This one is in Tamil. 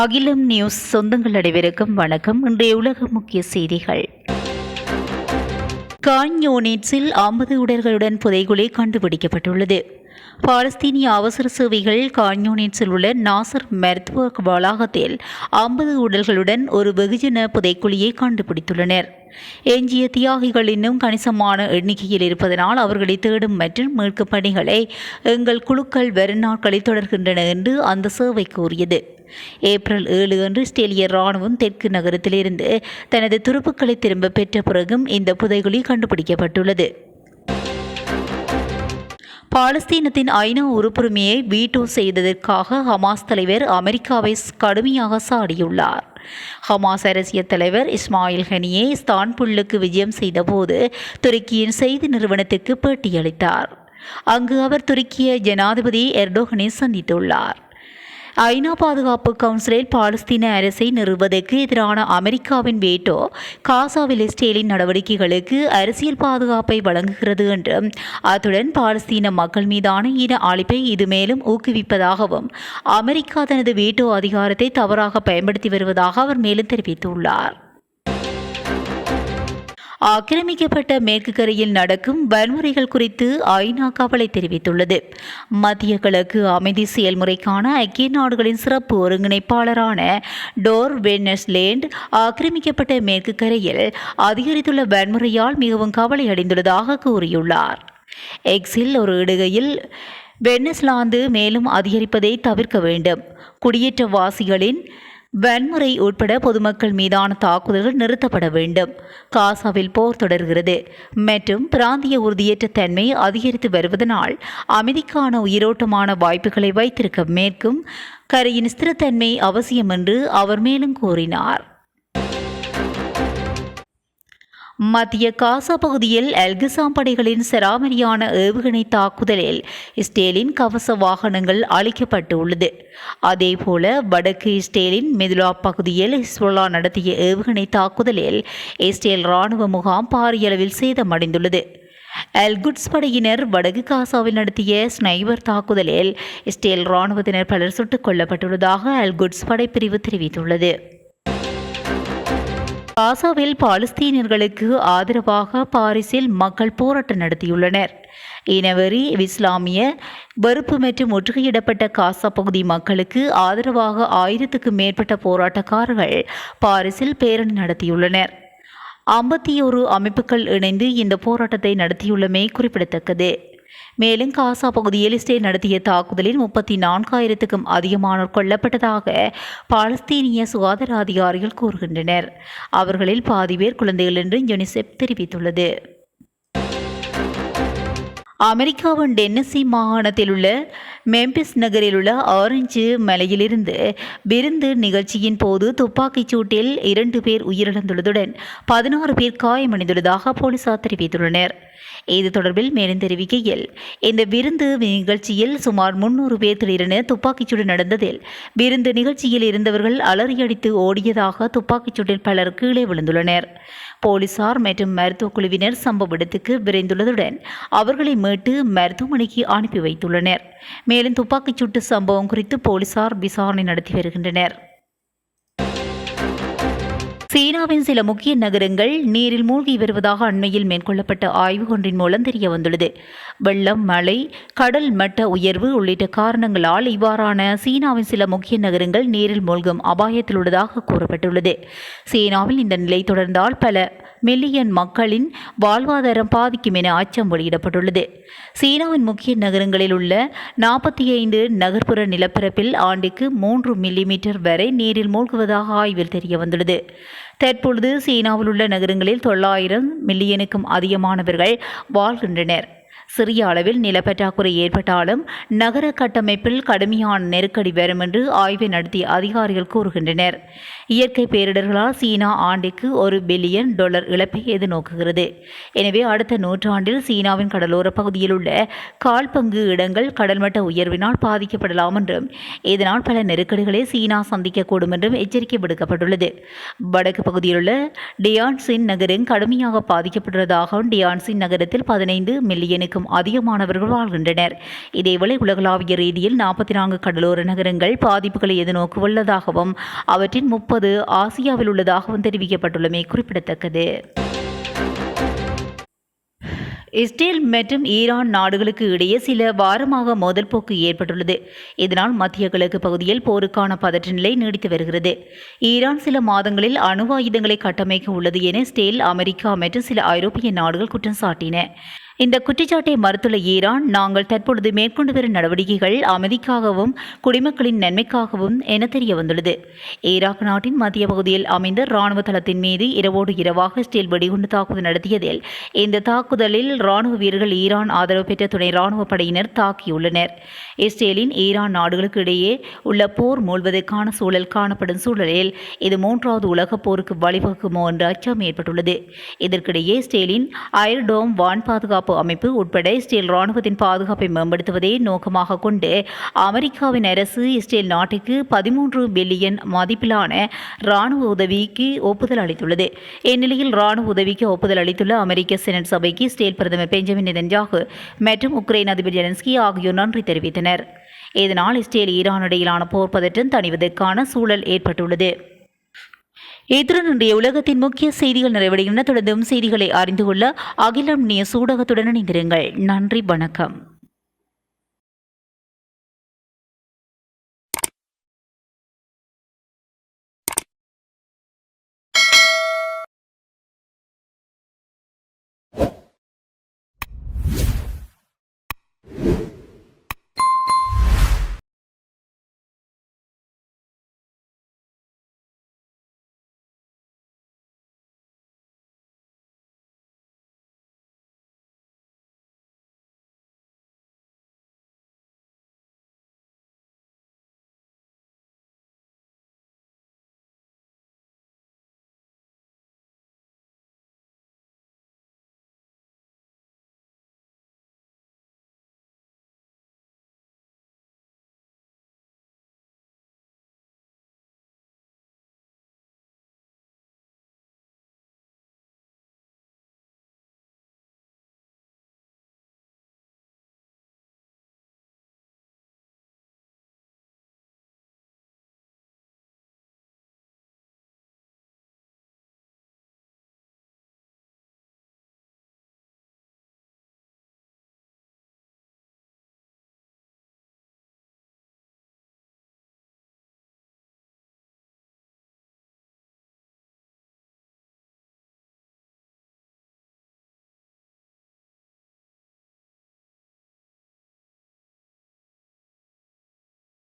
அகிலம் நியூஸ் சொந்தங்கள் அனைவருக்கும் வணக்கம். இன்றைய உலக முக்கிய செய்திகள். கான்யோனிட்ஸில் ஐம்பது உடல்களுடன் புதைகுழி கண்டுபிடிக்கப்பட்டுள்ளது. பாலஸ்தீனிய அவசர சேவைகள் கான்யூனிட்ஸில் உள்ள நாசர் மருத்துவ வளாகத்தில் ஐம்பது உடல்களுடன் ஒரு வெகுஜன புதைக்குழியை கண்டுபிடித்துள்ளனர். எஞ்சிய தியாகிகள் இன்னும் கணிசமான எண்ணிக்கையில் இருப்பதனால் அவர்களை தேடும் மற்றும் மீட்கு பணிகளை எங்கள் குழுக்கள் வரும் நாட்களில் தொடர்கின்றன என்று அந்த சேவை கூறியது. ஏப்ரல் ஏழு அன்று இஸ்ரேலிய ராணுவம் தெற்கு நகரத்திலிருந்து தனது துருப்புக்களை திரும்ப பெற்ற பிறகும் இந்த புதைகுழி கண்டுபிடிக்கப்பட்டுள்ளது. பாலஸ்தீனத்தின் ஐநா உறுப்புரிமையை வீட்டோ செய்ததற்காக ஹமாஸ் தலைவர் அமெரிக்காவை கடுமையாக சாடியுள்ளார். ஹமாஸ் அரசியல் தலைவர் இஸ்மாயில் ஹனியை ஸ்தான்புல்லுக்கு விஜயம் செய்தபோது துருக்கியின் செய்தி நிறுவனத்துக்கு பேட்டியளித்தார். அங்கு அவர் துருக்கிய ஜனாதிபதி எர்டோகனை சந்தித்துள்ளார். ஐநா பாதுகாப்பு கவுன்சிலில் பாலஸ்தீன அரசை நிறுவுவதற்கு எதிரான அமெரிக்காவின் வேட்டோ காசாவில் இஸ்ரேலின் நடவடிக்கைகளுக்கு அரசியல் பாதுகாப்பை வழங்குகிறது என்றும் அத்துடன் பாலஸ்தீன மக்கள் மீதான இன அழிப்பை இது மேலும் ஊக்குவிப்பதாகவும் அமெரிக்கா தனது வேட்டோ அதிகாரத்தை தவறாக பயன்படுத்தி வருவதாக அவர் மேலும் தெரிவித்துள்ளார். ஆக்கிரமிக்கப்பட்ட மேற்கு கரையில் நடக்கும் வன்முறைகள் குறித்து ஐநா கவலை தெரிவித்துள்ளது. மத்திய கிழக்கு அமைதி செயல்முறைக்கான ஐக்கிய நாடுகளின் சிறப்பு ஒருங்கிணைப்பாளரான டோர் வென்னஸ்லேண்ட் ஆக்கிரமிக்கப்பட்ட மேற்கு கரையில் அதிகரித்துள்ள வன்முறையால் மிகவும் கவலை அடைந்துள்ளதாக கூறியுள்ளார். எக்ஸில் ஒரு இடுகையில் வெனஸ்லாந்து மேலும் அதிகரிப்பதை தவிர்க்க வேண்டும். குடியேற்றவாசிகளின் வன்முறை உட்பட பொதுமக்கள் மீதான தாக்குதல்கள் நிறுத்தப்பட வேண்டும். காசாவில் போர் தொடர்கிறது. மற்றும் பிராந்திய உறுதியற்ற தன்மை அதிகரித்து வருவதனால் அமைதிக்கான உயிரோட்டமான வாய்ப்புகளை வைத்திருக்க மேற்கும் கரையின் ஸ்திரத்தன்மை அவசியம் என்று அவர் மேலும் கூறினார். மத்திய காசா பகுதியில் அல்கிசாம் படைகளின் செராமரியான ஏவுகணை தாக்குதலில் இஸ்ரேலின் கவச வாகனங்கள் அழிக்கப்பட்டுள்ளது. அதேபோல வடக்கு இஸ்ரேலின் மெதுலா பகுதியில் ஹிஸ்புல்லா நடத்திய ஏவுகணை தாக்குதலில் இஸ்ரேல் ராணுவ முகாம் பாரியளவில் சேதமடைந்துள்ளது. அல்குட்ஸ் படையினர் வடக்கு காசாவில் நடத்திய ஸ்னைவர் தாக்குதலில் இஸ்ரேல் ராணுவத்தினர் பலர் சுட்டுக் கொல்லப்பட்டுள்ளதாக அல்குட்ஸ் படைப்பிரிவு தெரிவித்துள்ளது. காசாவில் பாலஸ்தீனியர்களுக்கு ஆதரவாக பாரிஸில் மக்கள் போராட்டம் நடத்தியுள்ளனர். இனவெறி இஸ்லாமிய வெறுப்பு மற்றும் முற்றுகையிடப்பட்ட காசா பகுதி மக்களுக்கு ஆதரவாக ஆயிரத்துக்கும் மேற்பட்ட போராட்டக்காரர்கள் பாரிஸில் பேரணி நடத்தியுள்ளனர். ஐம்பத்தி ஒரு அமைப்புகள் இணைந்து இந்த போராட்டத்தை நடத்தியுள்ளமை குறிப்பிடத்தக்கது. மேலும் காசா பகுதியில் இஸ்ரேல் நடத்திய தாக்குதலில் முப்பத்தி நான்காயிரத்துக்கும் அதிகமானோர் கொல்லப்பட்டதாக பாலஸ்தீனிய சுகாதார அதிகாரிகள் கூறுகின்றனர். அவர்களில் பாதி பேர் குழந்தைகள் என்று யுனிசெப் தெரிவித்துள்ளது. அமெரிக்காவின் டென்னசி மாகாணத்தில் உள்ள மெம்பிஸ் நகரில் உள்ள ஆரஞ்சு மலையிலிருந்து விருந்து நிகழ்ச்சியின் போது துப்பாக்கிச் சூட்டில் இரண்டு பேர் உயிரிழந்துள்ளதுடன் பதினாறு பேர் காயமடைந்துள்ளதாக போலீசார் தெரிவித்துள்ளனர். இது தொடர்பில் மேலும் தெரிவிக்கையில் இந்த விருந்து நிகழ்ச்சியில் சுமார் முன்னூறு பேர் திடீரென துப்பாக்கிச்சூடு நடந்ததில் விருந்து நிகழ்ச்சியில் இருந்தவர்கள் அலறியடித்து ஓடியதாக துப்பாக்கிச்சூட்டில் பலர் கீழே விழுந்துள்ளனர். போலீசார் மற்றும் மருத்துவ குழுவினர் சம்பவ இடத்துக்கு விரைந்துள்ளதுடன் அவர்களை மீட்டு மருத்துவமனைக்கு அனுப்பி வைத்துள்ளனர். மேலும் துப்பாக்கிச்சூட்டு சம்பவம் குறித்து போலீசார் விசாரணை நடத்தி வருகின்றனர். சீனாவின் சில முக்கிய நகரங்கள் நீரில் மூழ்கி வருவதாக அண்மையில் மேற்கொள்ளப்பட்ட ஆய்வு ஒன்றின் மூலம் தெரிய வந்துள்ளது வெள்ளம் மழை கடல் மட்ட உயர்வு உள்ளிட்ட காரணங்களால் இவ்வாறான சீனாவின் சில முக்கிய நகரங்கள் நீரில் மூழ்கும் அபாயத்தில் உள்ளதாக கூறப்பட்டுள்ளது. சீனாவில் இந்த நிலை தொடர்ந்தால் பல மில்லியன் மக்களின் வாழ்வாதாரம் பாதிக்கும் என அச்சம் வெளியிடப்பட்டுள்ளது. சீனாவின் முக்கிய நகரங்களில் உள்ள நாற்பத்தி ஐந்து நகர்ப்புற நிலப்பரப்பில் ஆண்டுக்கு மூன்று மில்லிமீட்டர் வரை நீரில் மூழ்குவதாக ஆய்வில் தெரிய வந்துள்ளது தற்பொழுது சீனாவில் உள்ள நகரங்களில் தொள்ளாயிரம் மில்லியனுக்கும் அதிகமானவர்கள் வாழ்கின்றனர். சிறிய அளவில் நிலப்பற்றாக்குறை ஏற்பட்டாலும் நகர கட்டமைப்பில் கடுமையான நெருக்கடி வரும் என்று ஆய்வை நடத்திய அதிகாரிகள் கூறுகின்றனர். இயற்கை பேரிடர்களால் சீனா ஆண்டுக்கு ஒரு பில்லியன் டாலர் இழப்பை எதிர்நோக்குகிறது. எனவே அடுத்த நூற்றாண்டில் சீனாவின் கடலோர பகுதியில் உள்ள கால் பங்கு இடங்கள் கடல்மட்ட உயர்வினால் பாதிக்கப்படலாம் என்றும் இதனால் பல நெருக்கடிகளை சீனா சந்திக்கக்கூடும் என்றும் எச்சரிக்கை விடுக்கப்பட்டுள்ளது. வடக்கு பகுதியில் உள்ள டியான்சின் நகரம் கடுமையாக பாதிக்கப்பட்டுள்ளதாகவும் டியான்சின் நகரத்தில் பதினைந்து மில்லியனுக்கு மில்லியனுக்கும் அதிகமானவர்கள் வாழ்கின்றனர். இதேவேளை உலகளாவிய ரீதியில் நாற்பத்தி நான்கு கடலோர நகரங்கள் பாதிப்புகளை எதிர்நோக்குள்ளதாகவும் அவற்றின் முப்பது ஆசியாவில் உள்ளதாகவும் தெரிவிக்கப்பட்டுள்ளமை குறிப்பிடத்தக்கது. இஸ்ரேல் மற்றும் ஈரான் நாடுகளுக்கு இடையே சில வாரமாக மோதல் போக்கு ஏற்பட்டுள்ளது. இதனால் மத்திய கிழக்கு பகுதியில் போருக்கான பதற்ற நிலை நீடித்து வருகிறது. ஈரான் சில மாதங்களில் அணு ஆயுதங்களை கட்டமைக்க உள்ளது என இஸ்ரேல் அமெரிக்கா மற்றும் சில ஐரோப்பிய நாடுகள் குற்றம் சாட்டின. இந்த குற்றச்சாட்டை மறுத்துள்ள ஈரான் நாங்கள் தற்பொழுது மேற்கொண்டு வரும் நடவடிக்கைகள் அமைதிக்காகவும் குடிமக்களின் நன்மைக்காகவும் என தெரிய வந்துள்ளது. ஈராக் நாட்டின் மத்திய பகுதியில் அமைந்த ராணுவ தளத்தின் மீது இரவோடு இரவாக இஸ்ரேல் வெடிகுண்டு தாக்குதல் நடத்தியதில் இந்த தாக்குதலில் ராணுவ வீரர்கள் ஈரான் ஆதரவு பெற்ற துணை ராணுவ படையினர் தாக்கியுள்ளனர். இஸ்ரேலின் ஈரான் நாடுகளுக்கு இடையே உள்ள போர் மூழ்வதற்கான சூழல் காணப்படும் சூழலில் இது மூன்றாவது உலகப் போருக்கு வழிவகுக்குமோ என்ற அச்சம் ஏற்பட்டுள்ளது. இதற்கிடையே இஸ்ரேலின் அயர்டோம் வான் பாதுகாப்பு அமைப்பு உட்பட இஸ்ரேல் ராணுவத்தின் பாதுகாப்பை மேம்படுத்துவதை நோக்கமாக கொண்டு அமெரிக்காவின் அரசு இஸ்ரேல் நாட்டுக்கு பதிமூன்று பில்லியன் மதிப்பிலான ராணுவ உதவிக்கு ஒப்புதல் அளித்துள்ளது. இந்நிலையில் ராணுவ உதவிக்கு ஒப்புதல் அளித்துள்ள அமெரிக்க செனட் சபைக்கு இஸ்ரேல் பிரதமர் பெஞ்சமின் நெதன்யாகு மற்றும் உக்ரைன் அதிபர் ஜெலன்ஸ்கி ஆகியோர் நன்றி தெரிவித்தனர். இதனால் இஸ்ரேல் ஈரான் இடையிலான போர் பதற்றம் தணிவதற்கான சூழல் ஏற்பட்டுள்ளது. இத்துடன் இன்றைய உலகத்தின் முக்கிய செய்திகள் நிறைவடைகின்றன. தொடர்ந்தும் செய்திகளை அறிந்து கொள்ள அகிலம் நியூஸ் ஊடகத்துடன் இணைந்திருங்கள். நன்றி வணக்கம்.